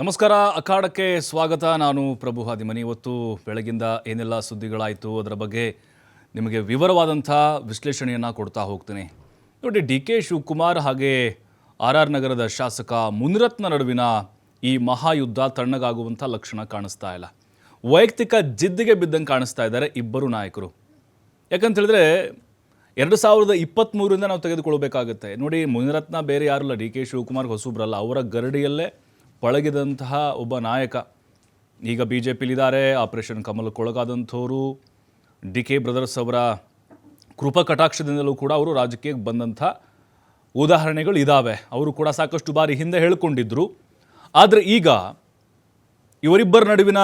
ನಮಸ್ಕಾರ, ಅಖಾಡಕ್ಕೆ ಸ್ವಾಗತ. ನಾನು ಪ್ರಭು ಹಾದಿಮನಿ. ಇವತ್ತು ಬೆಳಗಿಂದ ಏನೆಲ್ಲ ಸುದ್ದಿಗಳಾಯಿತು ಅದರ ಬಗ್ಗೆ ನಿಮಗೆ ವಿವರವಾದಂಥ ವಿಶ್ಲೇಷಣೆಯನ್ನು ಕೊಡ್ತಾ ಹೋಗ್ತೀನಿ. ನೋಡಿ, ಡಿ ಕೆ ಶಿವಕುಮಾರ್ ಹಾಗೆ ಆರ್ ಆರ್ ನಗರದ ಶಾಸಕ ಮುನಿರತ್ನ ನಡುವಿನ ಈ ಮಹಾಯುದ್ಧ ತಣ್ಣಗಾಗುವಂಥ ಲಕ್ಷಣ ಕಾಣಿಸ್ತಾ ಇಲ್ಲ. ವೈಯಕ್ತಿಕ ಜಿದ್ದಿಗೆ ಬಿದ್ದಂಗೆ ಕಾಣಿಸ್ತಾ ಇದ್ದಾರೆ ಇಬ್ಬರು ನಾಯಕರು. ಯಾಕಂತ ಹೇಳಿದ್ರೆ ಎರಡು ಸಾವಿರದ ಇಪ್ಪತ್ತ್ಮೂರಿಂದ ನಾವು ತೆಗೆದುಕೊಳ್ಬೇಕಾಗುತ್ತೆ ನೋಡಿ, ಮುನಿರತ್ನ ಬೇರೆ ಯಾರಲ್ಲ ಡಿ ಕೆ ಶಿವಕುಮಾರ್ ಹೊಸಬ್ರಲ್ಲ. ಅವರ ಗರಡಿಯಲ್ಲೇ ಪಳಗಿದಂತಹ ಒಬ್ಬ ನಾಯಕ. ಈಗ ಬಿ ಜೆ ಪಿಲಿದ್ದಾರೆ ಆಪರೇಷನ್ ಕಮಲಕ್ಕೊಳಗಾದಂಥವರು, ಡಿ ಕೆ ಬ್ರದರ್ಸ್ ಅವರ ಕೃಪಕಟಾಕ್ಷದಿಂದಲೂ ಕೂಡ ಅವರು ರಾಜಕೀಯಕ್ಕೆ ಬಂದಂಥ ಉದಾಹರಣೆಗಳು ಇದ್ದಾವೆ ಅವರು ಕೂಡ ಸಾಕಷ್ಟು ಬಾರಿ ಹಿಂದೆ ಹೇಳಿಕೊಂಡಿದ್ದರು ಆದರೆ ಈಗ ಇವರಿಬ್ಬರ ನಡುವಿನ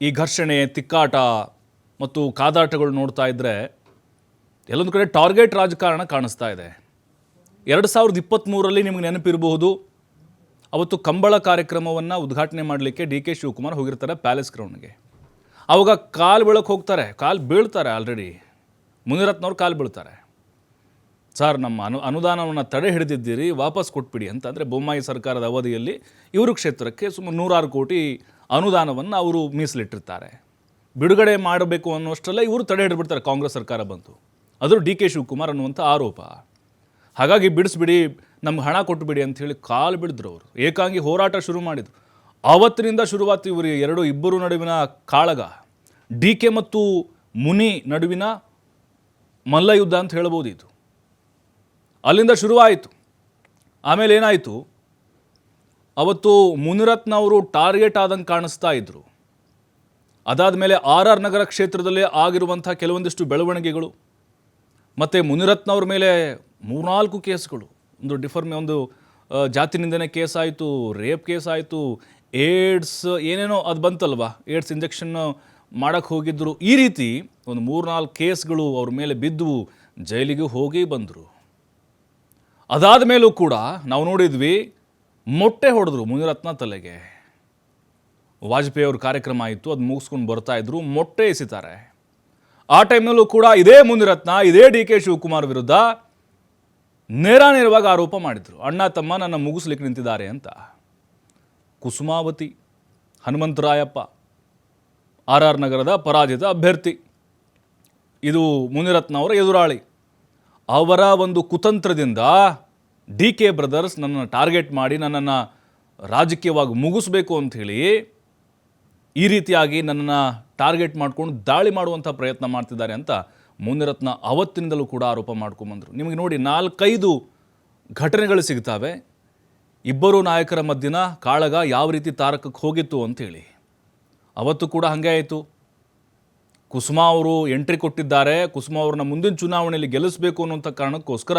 ಈ ಘರ್ಷಣೆ, ತಿಕ್ಕಾಟ ಮತ್ತು ಕಾದಾಟಗಳು ನೋಡ್ತಾ ಇದ್ದರೆ ಎಲ್ಲೊಂದು ಕಡೆ ಟಾರ್ಗೆಟ್ ರಾಜಕಾರಣ ಕಾಣಿಸ್ತಾ ಇದೆ. ಎರಡು ಸಾವಿರದ ಇಪ್ಪತ್ತ್ಮೂರರಲ್ಲಿ ನಿಮಗೆ ನೆನಪಿರಬಹುದು ಅವತ್ತು ಕಂಬಳ ಕಾರ್ಯಕ್ರಮವನ್ನು ಉದ್ಘಾಟನೆ ಮಾಡಲಿಕ್ಕೆ ಡಿ ಕೆ ಶಿವಕುಮಾರ್ ಹೋಗಿರ್ತಾರೆ ಪ್ಯಾಲೇಸ್ ಗ್ರೌಂಡ್ಗೆ. ಅವಾಗ ಕಾಲು ಬೀಳಕ್ಕೆ ಹೋಗ್ತಾರೆ, ಕಾಲು ಬೀಳ್ತಾರೆ ಆಲ್ರೆಡಿ. ಮುನಿರತ್ನವ್ರು ಕಾಲು ಬೀಳ್ತಾರೆ. ಸರ್, ನಮ್ಮ ಅನು, ಅನುದಾನವನ್ನು ತಡೆ ಹಿಡಿದಿದ್ದೀರಿ, ವಾಪಸ್ ಕೊಟ್ಬಿಡಿ ಅಂತ ಅಂದರೆ ಬೊಮ್ಮಾಯಿ ಸರ್ಕಾರದ ಅವಧಿಯಲ್ಲಿ ಇವರು ಕ್ಷೇತ್ರಕ್ಕೆ ಸುಮಾರು ನೂರಾರು ಕೋಟಿ ಅನುದಾನವನ್ನು ಅವರು ಮೀಸಲಿಟ್ಟಿರ್ತಾರೆ. ಬಿಡುಗಡೆ ಮಾಡಬೇಕು ಅನ್ನೋಷ್ಟರಲ್ಲೇ ಇವರು ತಡೆ ಹಿಡಿದ್ಬಿಡ್ತಾರೆ ಕಾಂಗ್ರೆಸ್ ಸರ್ಕಾರ ಬಂತು. ಅದರ ಡಿ ಕೆ ಶಿವಕುಮಾರ್ ಅನ್ನುವಂಥ ಆರೋಪ. ಹಾಗಾಗಿ ಬಿಡಿಸ್ಬಿಡಿ, ನಮ್ಗೆ ಹಣ ಕೊಟ್ಟುಬಿಡಿ ಅಂತ ಹೇಳಿ ಕಾಲು ಬಿಡಿದ್ರು ಅವರು. ಏಕಾಂಗಿ ಹೋರಾಟ ಶುರು ಮಾಡಿದರು. ಆವತ್ತಿನಿಂದ ಶುರುವಾತು ಇವರು ಎರಡು ಇಬ್ಬರು ನಡುವಿನ ಕಾಳಗ. ಡಿ ಕೆ ಮತ್ತು ಮುನಿ ನಡುವಿನ ಮಲ್ಲಯುದ್ಧ ಅಂತ ಹೇಳ್ಬೋದು ಇದು ಅಲ್ಲಿಂದ ಶುರುವಾಯಿತು. ಆಮೇಲೆ ಏನಾಯಿತು? ಅವತ್ತು ಮುನಿರತ್ನ ಅವರು ಟಾರ್ಗೆಟ್ ಆದಂಗೆ ಕಾಣಿಸ್ತಾ ಇದ್ದರು ಅದಾದ ಮೇಲೆ ಆರ್ ಆರ್ ನಗರ ಕ್ಷೇತ್ರದಲ್ಲಿ ಆಗಿರುವಂಥ ಕೆಲವೊಂದಿಷ್ಟು ಬೆಳವಣಿಗೆಗಳು. ಮತ್ತು ಮುನಿರತ್ನ ಅವ್ರ ಮೇಲೆ ಮೂರ್ನಾಲ್ಕು ಕೇಸ್ಗಳು. ಒಂದು ಡಿಫರ್ಮೆ ಒಂದು ಜಾತಿ ನಿಂದನೆ ಕೇಸ್ ಆಯಿತು ರೇಪ್ ಕೇಸ್ ಆಯಿತು ಏಡ್ಸ್ ಏನೇನೋ ಅದು ಬಂತಲ್ವಾ? ಏಡ್ಸ್ ಇಂಜೆಕ್ಷನ್ ಮಾಡೋಕ್ಕೆ ಹೋಗಿದ್ದರು ಈ ರೀತಿ ಒಂದು ಮೂರ್ನಾಲ್ಕು ಕೇಸ್ಗಳು ಅವ್ರ ಮೇಲೆ ಬಿದ್ದವು ಜೈಲಿಗೆ ಹೋಗಿ ಬಂದರು. ಅದಾದ ಮೇಲೂ ಕೂಡ ನಾವು ನೋಡಿದ್ವಿ, ಮೊಟ್ಟೆ ಹೊಡೆದ್ರು ಮುನಿರತ್ನ ತಲೆಗೆ. ವಾಜಪೇಯಿ ಅವ್ರ ಕಾರ್ಯಕ್ರಮ ಆಯಿತು, ಅದು ಮುಗಿಸ್ಕೊಂಡು ಬರ್ತಾ ಇದ್ರು, ಮೊಟ್ಟೆ ಎಸಿತಾರೆ. ಆ ಟೈಮ್ನಲ್ಲೂ ಕೂಡ ಇದೇ ಮುನಿರತ್ನ, ಇದೇ ಡಿ ಕೆ ಶಿವಕುಮಾರ್ ವಿರುದ್ಧ ನೇರ ನೇರವಾಗಿ ಆರೋಪ ಮಾಡಿದರು. ಅಣ್ಣ, ತಮ್ಮ ನನ್ನ ಮುಗಿಸ್ಲಿಕ್ಕೆ ನಿಂತಿದ್ದಾರೆ ಅಂತ. ಕುಸುಮಾವತಿ, ಹನುಮಂತರಾಯಪ್ಪ, ಆರ್ ಆರ್ ನಗರದ ಪರಾಜಿತ ಅಭ್ಯರ್ಥಿ. ಇದು ಮುನಿರತ್ನ ಅವರ ಎದುರಾಳಿ. ಅವರ ಒಂದು ಕುತಂತ್ರದಿಂದ ಡಿ ಕೆ ಬ್ರದರ್ಸ್ ನನ್ನನ್ನು ಟಾರ್ಗೆಟ್ ಮಾಡಿ ನನ್ನನ್ನು ರಾಜಕೀಯವಾಗಿ ಮುಗಿಸ್ಬೇಕು ಅಂಥೇಳಿ ಈ ರೀತಿಯಾಗಿ ನನ್ನನ್ನು ಟಾರ್ಗೆಟ್ ಮಾಡ್ಕೊಂಡು ದಾಳಿ ಮಾಡುವಂಥ ಪ್ರಯತ್ನ ಮಾಡ್ತಿದ್ದಾರೆ ಅಂತ ಮುನಿರತ್ನ ಅವತ್ತಿನಿಂದಲೂ ಕೂಡ ಆರೋಪ ಮಾಡ್ಕೊಂಬಂದರು ನಿಮಗೆ ನೋಡಿ ನಾಲ್ಕೈದು ಘಟನೆಗಳು ಸಿಗ್ತವೆ. ಇಬ್ಬರು ನಾಯಕರ ಮಧ್ಯನ ಕಾಳಗ ಯಾವ ರೀತಿ ತಾರಕಕ್ಕೆ ಹೋಗಿತ್ತು ಅಂಥೇಳಿ. ಅವತ್ತು ಕೂಡ ಹಾಗೆ ಆಯಿತು. ಕುಸುಮಾ ಅವರು ಎಂಟ್ರಿ ಕೊಟ್ಟಿದ್ದಾರೆ. ಕುಸುಮಾ ಅವ್ರನ್ನ ಮುಂದಿನ ಚುನಾವಣೆಯಲ್ಲಿ ಗೆಲ್ಲಿಸಬೇಕು ಅನ್ನೋಂಥ ಕಾರಣಕ್ಕೋಸ್ಕರ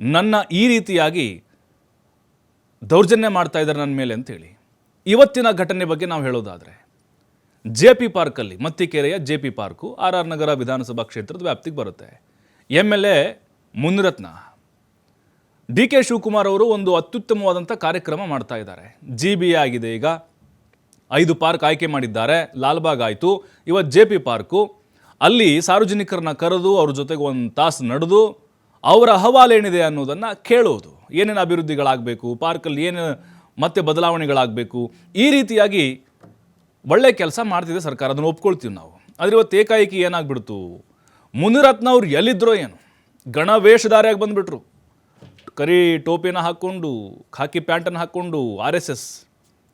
ನನ್ನ ಈ ರೀತಿಯಾಗಿ ದೌರ್ಜನ್ಯ ಮಾಡ್ತಾ ಇದ್ದಾರೆ ನನ್ನ ಮೇಲೆ ಅಂತೇಳಿ ಇವತ್ತಿನ ಘಟನೆ ಬಗ್ಗೆ ನಾವು ಹೇಳೋದಾದರೆ ಜೆ ಪಿ ಪಾರ್ಕಲ್ಲಿ ಮತ್ತಿಕೆರೆಯ J P park R R Nagar ವಿಧಾನಸಭಾ ಕ್ಷೇತ್ರದ ವ್ಯಾಪ್ತಿಗೆ ಬರುತ್ತೆ. M L A Munirathna. D K Shivakumar ಅವರು ಒಂದು ಅತ್ಯುತ್ತಮವಾದಂಥ ಕಾರ್ಯಕ್ರಮ ಮಾಡ್ತಾ ಇದ್ದಾರೆ. ಜಿ ಬಿ ಆಗಿದೆ ಈಗ. ಐದು ಪಾರ್ಕ್ ಆಯ್ಕೆ ಮಾಡಿದ್ದಾರೆ. ಲಾಲ್ಬಾಗ್ ಆಯಿತು. ಇವತ್ತು ಜೆ ಪಿ ಪಾರ್ಕು. ಅಲ್ಲಿ ಸಾರ್ವಜನಿಕರನ್ನ ಕರೆದು ಅವ್ರ ಜೊತೆಗೆ ಒಂದು ತಾಸು ನಡೆದು ಅವರ ಅಹವಾಲು ಏನಿದೆ ಅನ್ನೋದನ್ನು ಕೇಳೋದು. ಏನೇನು ಅಭಿವೃದ್ಧಿಗಳಾಗಬೇಕು, ಪಾರ್ಕಲ್ಲಿ ಏನು ಮತ್ತೆ ಬದಲಾವಣೆಗಳಾಗಬೇಕು, ಈ ರೀತಿಯಾಗಿ ಒಳ್ಳೆ ಕೆಲಸ ಮಾಡ್ತಿದೆ ಸರ್ಕಾರ, ಅದನ್ನು ಒಪ್ಕೊಳ್ತೀವಿ ನಾವು. ಆದರೆ ಇವತ್ತು ಏಕಾಏಕಿ ಏನಾಗ್ಬಿಡ್ತು? ಮುನಿರತ್ನ ಅವ್ರು ಎಲ್ಲಿದ್ರೋ ಏನು ಗಣವೇಷಧಾರಿಯಾಗಿ ಬಂದುಬಿಟ್ರು. ಕರಿ ಟೋಪಿನ ಹಾಕ್ಕೊಂಡು, ಖಾಕಿ ಪ್ಯಾಂಟನ್ನು ಹಾಕ್ಕೊಂಡು ಆರ್ ಎಸ್ ಎಸ್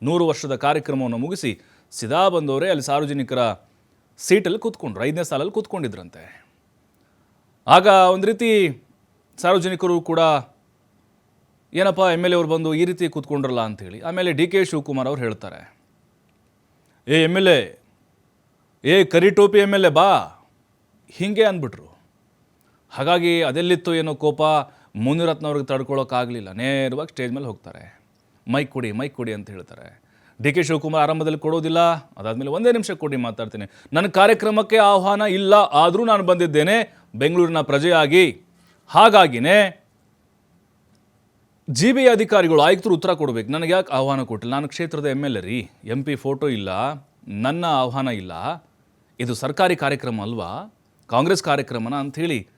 ನೂರು ವರ್ಷದ ಕಾರ್ಯಕ್ರಮವನ್ನು ಮುಗಿಸಿ ಸಿದಾ ಬಂದವರೇ ಅಲ್ಲಿ ಸಾರ್ವಜನಿಕರ ಸೀಟಲ್ಲಿ ಕೂತ್ಕೊಂಡ್ರು, ಐದನೇ ಸಾಲಲ್ಲಿ ಕೂತ್ಕೊಂಡಿದ್ರಂತೆ. ಆಗ ಒಂದು ರೀತಿ ಸಾರ್ವಜನಿಕರು ಕೂಡ, ಏನಪ್ಪ ಎಂ ಎಲ್ ಎ ಅವ್ರು ಬಂದು ಈ ರೀತಿ ಕೂತ್ಕೊಂಡ್ರಲ್ಲ ಅಂಥೇಳಿ ಆಮೇಲೆ ಡಿ ಕೆ ಶಿವಕುಮಾರ್ ಅವ್ರು ಹೇಳ್ತಾರೆ. ಏ ಎಂ ಎಲ್ ಎ, ಏ ಕರಿ ಟೋಪಿ ಎಂ ಎಲ್ ಎ, ಬಾ. ಹೀಗೆ ಅಂದ್ಬಿಟ್ರು. ಹಾಗಾಗಿ ಅದೆಲ್ಲಿತ್ತು ಏನೋ ಕೋಪ? ಮುನಿರತ್ನವ್ರಿಗೆ ತಡ್ಕೊಳ್ಳೋಕ್ಕಾಗಲಿಲ್ಲ ನೇರವಾಗಿ ಸ್ಟೇಜ್ ಮೇಲೆ ಹೋಗ್ತಾರೆ. ಮೈಕ್ ಕೊಡಿ ಮೈಕ್ ಕೊಡಿ ಅಂತ ಹೇಳ್ತಾರೆ. ಡಿ ಕೆ ಶಿವಕುಮಾರ್ ಆರಂಭದಲ್ಲಿ ಕೊಡೋದಿಲ್ಲ. ಅದಾದಮೇಲೆ ಒಂದೇ ನಿಮಿಷ ಕೊಡಿ ಮಾತಾಡ್ತೀನಿ. ನನ್ನ ಕಾರ್ಯಕ್ರಮಕ್ಕೆ ಆಹ್ವಾನ ಇಲ್ಲ ಆದರೂ ನಾನು ಬಂದಿದ್ದೇನೆ. ಬೆಂಗಳೂರಿನ ಪ್ರಜೆಯಾಗಿ. ಹಾಗಾಗಿನೇ ಜಿ ಬಿ ಅಧಿಕಾರಿಗಳು, ಆಯುಕ್ತರು ಉತ್ತರ ಕೊಡಬೇಕು. ನನಗೆ ಯಾಕೆ ಆಹ್ವಾನ ಕೊಟ್ಟಿಲ್ಲ? ನಾನು ಕ್ಷೇತ್ರದ ಎಂ ಎಲ್ ಎ ರೀ. ಎಂ ಪಿ ಫೋಟೋ ಇಲ್ಲ. ನನ್ನ ಆಹ್ವಾನ ಇಲ್ಲ. ಇದು ಸರ್ಕಾರಿ ಕಾರ್ಯಕ್ರಮ ಅಲ್ವಾ? ಕಾಂಗ್ರೆಸ್ ಕಾರ್ಯಕ್ರಮನ ಅಂಥೇಳಿ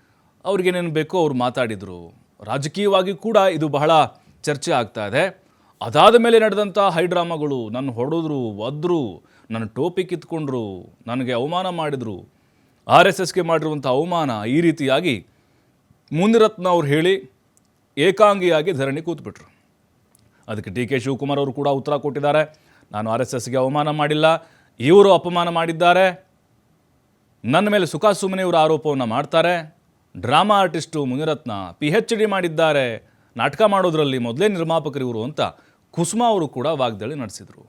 ಅವ್ರಿಗೇನೇನು ಬೇಕೋ ಅವ್ರು ಮಾತಾಡಿದರು. ರಾಜಕೀಯವಾಗಿ ಕೂಡ ಇದು ಬಹಳ ಚರ್ಚೆ ಆಗ್ತಾ ಇದೆ. ಅದಾದ ಮೇಲೆ ನಡೆದಂಥ ಹೈಡ್ರಾಮಾಗಳು ನನ್ನ ಹೊಡೆದ್ರು, ಒದ್ರು, ನನ್ನ ಟೋಪಿ ಕಿತ್ಕೊಂಡ್ರು ನನಗೆ ಅವಮಾನ ಮಾಡಿದರು. ಆರ್ ಎಸ್ ಎಸ್ಗೆ ಮಾಡಿರುವಂಥ ಅವಮಾನ ಈ ರೀತಿಯಾಗಿ ಮುನಿರತ್ನ ಅವ್ರು ಹೇಳಿ ಏಕಾಂಗಿಯಾಗಿ ಧರಣಿ ಕೂತ್ಬಿಟ್ರು. ಅದಕ್ಕೆ ಡಿ ಕೆ ಶಿವಕುಮಾರ್ ಅವರು ಕೂಡ ಉತ್ತರ ಕೊಟ್ಟಿದ್ದಾರೆ. ನಾನು ಆರ್ ಎಸ್ ಎಸ್ಗೆ ಅವಮಾನ ಮಾಡಿಲ್ಲ. ಇವರು ಅಪಮಾನ ಮಾಡಿದ್ದಾರೆ. ನನ್ನ ಮೇಲೆ ಸುಖ ಸುಮ್ಮನೆ ಇವರು ಆರೋಪವನ್ನು ಮಾಡ್ತಾರೆ. Drama artist Munirathna P H D ಮಾಡಿದ್ದಾರೆ. ನಾಟಕ ಮಾಡೋದ್ರಲ್ಲಿ ಮೊದಲೇ ನಿರ್ಮಾಪಕರು ಇವರು ಅಂತ ಕುಸುಮಾ ಅವರು ಕೂಡ ವಾಗ್ದಾಳಿ ನಡೆಸಿದರು.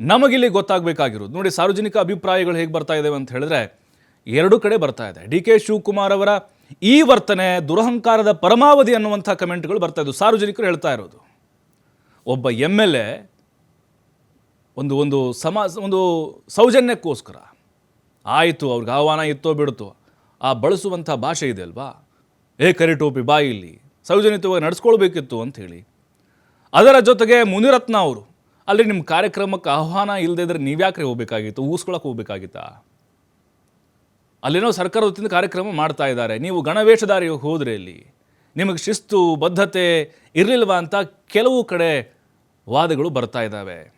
ನಮಗಿಲ್ಲಿ ಗೊತ್ತಾಗಬೇಕಾಗಿರೋದು, ನೋಡಿ ಸಾರ್ವಜನಿಕ ಅಭಿಪ್ರಾಯಗಳು ಹೇಗೆ ಬರ್ತಾ ಇದ್ದಾವೆ ಅಂತ ಹೇಳಿದ್ರೆ, ಎರಡು ಕಡೆ ಬರ್ತಾ ಇದೆ. ಡಿ ಕೆ ಶಿವಕುಮಾರ್ ಅವರ ಈ ವರ್ತನೆ ದುರಹಂಕಾರದ ಪರಮಾವಧಿ ಅನ್ನುವಂಥ ಕಮೆಂಟ್ಗಳು ಬರ್ತಾ ಇದ್ದವು ಸಾರ್ವಜನಿಕರು ಹೇಳ್ತಾ ಇರೋದು. ಒಬ್ಬ ಎಂ ಎಲ್ ಎ ಒಂದು ಒಂದು ಸಮಾ, ಒಂದು ಸೌಜನ್ಯಕ್ಕೋಸ್ಕರ ಆಯಿತು, ಅವ್ರಿಗೆ ಆಹ್ವಾನ ಇತ್ತೋ ಬಿಡ್ತೋ ಆ ಬಳಸುವಂಥ ಭಾಷೆ ಇದೆ ಅಲ್ವಾ? ಏ ಕರಿ ಟೋಪಿ ಬಾಯಿಲಿ ಸೌಜನ್ಯತವಾಗಿ ನಡೆಸ್ಕೊಳ್ಬೇಕಿತ್ತು ಅಂತ ಹೇಳಿ. ಅದರ ಜೊತೆಗೆ ಮುನಿರತ್ನ ಅವರು, ಅಲ್ಲಿ ನಿಮ್ಮ ಕಾರ್ಯಕ್ರಮಕ್ಕೆ ಆಹ್ವಾನ ಇಲ್ಲದೇ ಇದ್ರೆ ನೀವ್ಯಾಕ್ರೆ ಹೋಗ್ಬೇಕಾಗಿತ್ತು? ಊಸ್ಕೊಳಕ್ಕೆ ಹೋಗ್ಬೇಕಾಗಿತ್ತಾ? ಅಲ್ಲೇನೋ ಸರ್ಕಾರದ ವತಿಯಿಂದ ಕಾರ್ಯಕ್ರಮ ಮಾಡ್ತಾ ಇದ್ದಾರೆ. ನೀವು ಗಣವೇಷಧಾರಿ ಹೋದರೆ ಇಲ್ಲಿ ನಿಮಗೆ ಶಿಸ್ತು, ಬದ್ಧತೆ ಇರಲಿಲ್ವಾ ಅಂತ ಕೆಲವು ಕಡೆ ವಾದಗಳು ಬರ್ತಾ ಇದ್ದಾವೆ.